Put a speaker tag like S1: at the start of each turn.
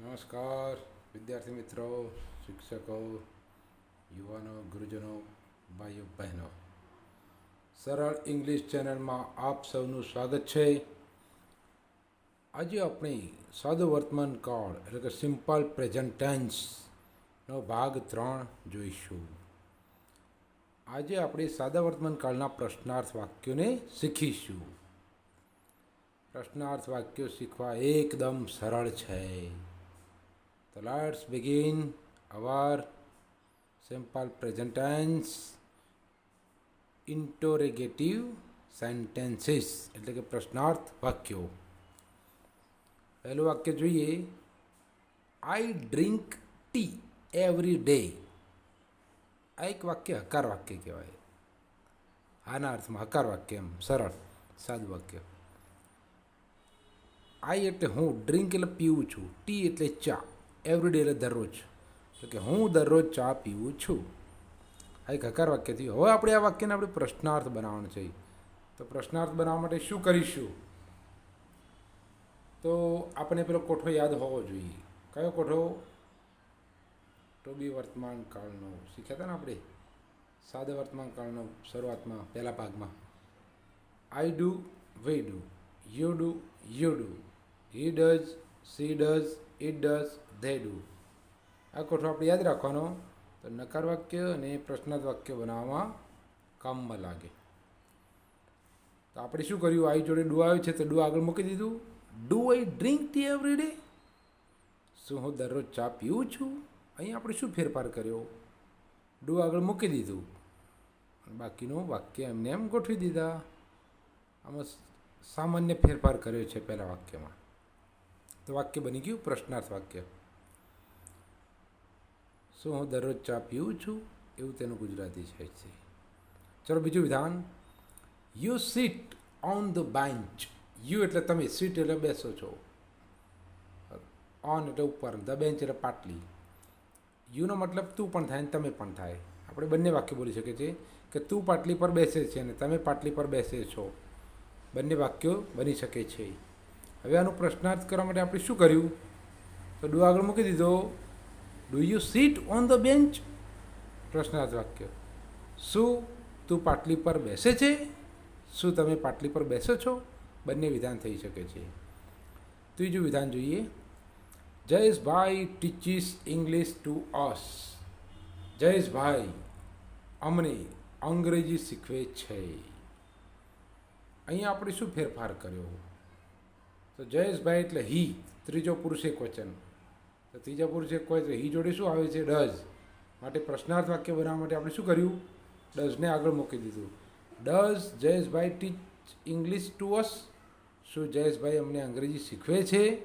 S1: નમસ્કાર, વિદ્યાર્થી મિત્રો, શિક્ષકો, યુવાનો, ગુરુજનો, ભાઈઓ, બહેનો. સરળ ઇંગ્લિશ ચેનલમાં આપ સૌનું સ્વાગત છે. આજે આપણે સાદો વર્તમાન કાળ, એટલે કે સિમ્પલ પ્રેઝન્ટ ટેન્સનો ભાગ ત્રણ જોઈશું. આજે આપણે સાદા વર્તમાન કાળના પ્રશ્નાર્થ વાક્યોને શીખીશું. પ્રશ્નાર્થ વાક્યો શીખવા એકદમ સરળ છે. તો let's begin our simple present tense interrogative sentences એટલે કે પ્રશ્નાર્થ વાક્યો. પહેલું વાક્ય જોઈએ. I drink tea every day આ એક વાક્ય હકાર વાક્ય કહેવાય. આના અર્થમાં હકાર વાક્ય એમ. સરળ, સાદું વાક્ય. આઈ એટલે હું ડ્રિંક એટલે પીવું છું. ટી એટલે ચા. એવરી ડે એટલે દરરોજ. એટલે કે હું દરરોજ ચા પીવું છું. આ એક હકાર વાક્ય થયું. હવે આપણે આ વાક્યને આપણે પ્રશ્નાર્થ બનાવવાનું છે. તો પ્રશ્નાર્થ બનાવવા માટે શું કરીશું? તો આપણે પેલો કોઠો યાદ હોવો જોઈએ. કયો કોઠો? તો બી વર્તમાન કાળનો. શીખ્યા હતા ને આપણે? સાદા વર્તમાન કાળનો શરૂઆતમાં, પહેલા ભાગમાં. I do we do you do you do he does she does it does they do આ કોઠો આપણે યાદ રાખવાનો. તો નકાર વાક્ય અને પ્રશ્નાર્થ વાક્ય બનાવવામાં કામમાં લાગે. તો આપણે શું કર્યું? આઈ જોડે ડુ આવ્યું છે, તો ડુ આગળ મૂકી દીધું. Do I drink tea every day? શું હું દરરોજ ચા પીવું છું? અહીં આપણે શું ફેરફાર કર્યો? ડુ આગળ મૂકી દીધું. બાકીનું વાક્ય એમને એમ ગોઠવી દીધા. આમાં સામાન્ય ફેરફાર કર્યો છે પહેલાં વાક્યમાં. તો વાક્ય બની ગયું પ્રશ્નાર્થ વાક્ય. શું હું દરરોજ ચા પીવું છું? એવું તેનું ગુજરાતી છે છે ચલો બીજું વિધાન. You sit on the bench you એટલે તમે સીટ એટલે બેસો છો. ઓન એટલે ઉપર ધ બેન્ચ એટલે પાટલી. યુનો મતલબ તું પણ થાય ને તમે પણ થાય. આપણે બંને વાક્ય બોલી શકીએ છીએ કે તું પાટલી પર બેસે છે અને તમે પાટલી પર બેસે છો. બંને વાક્યો બની શકે છે. હવે આનો પ્રશ્નાર્થ કરવા માટે આપણે શું કર્યું? તો ડુ આગળ મૂકી દીધો. Do you sit on the bench પ્રશ્નાર્થ વાક્ય. શું તું પાટલી પર બેસે છે? શું તમે પાટલી પર બેસો છો? બંને વિધાન થઈ શકે છે. ત્રીજું વિધાન જોઈએ. Jayeshbhai teaches English to us. Jayeshbhai અમને અંગ્રેજી શીખવે છે. અહીંયા આપણે શું ફેરફાર કર્યો? તો જયેશભાઈ એટલે હી, ત્રીજો પુરુષ એક વચન. તો ત્રીજા પુરુષ એક તો હી જોડે શું આવે છે? ડઝ. માટે પ્રશ્નાર્થ વાક્ય બનાવવા માટે આપણે શું કર્યું? ડઝને આગળ મૂકી દીધું. Does Jayeshbhai teach English to us? શું જયેશભાઈ અમને અંગ્રેજી શીખવે છે?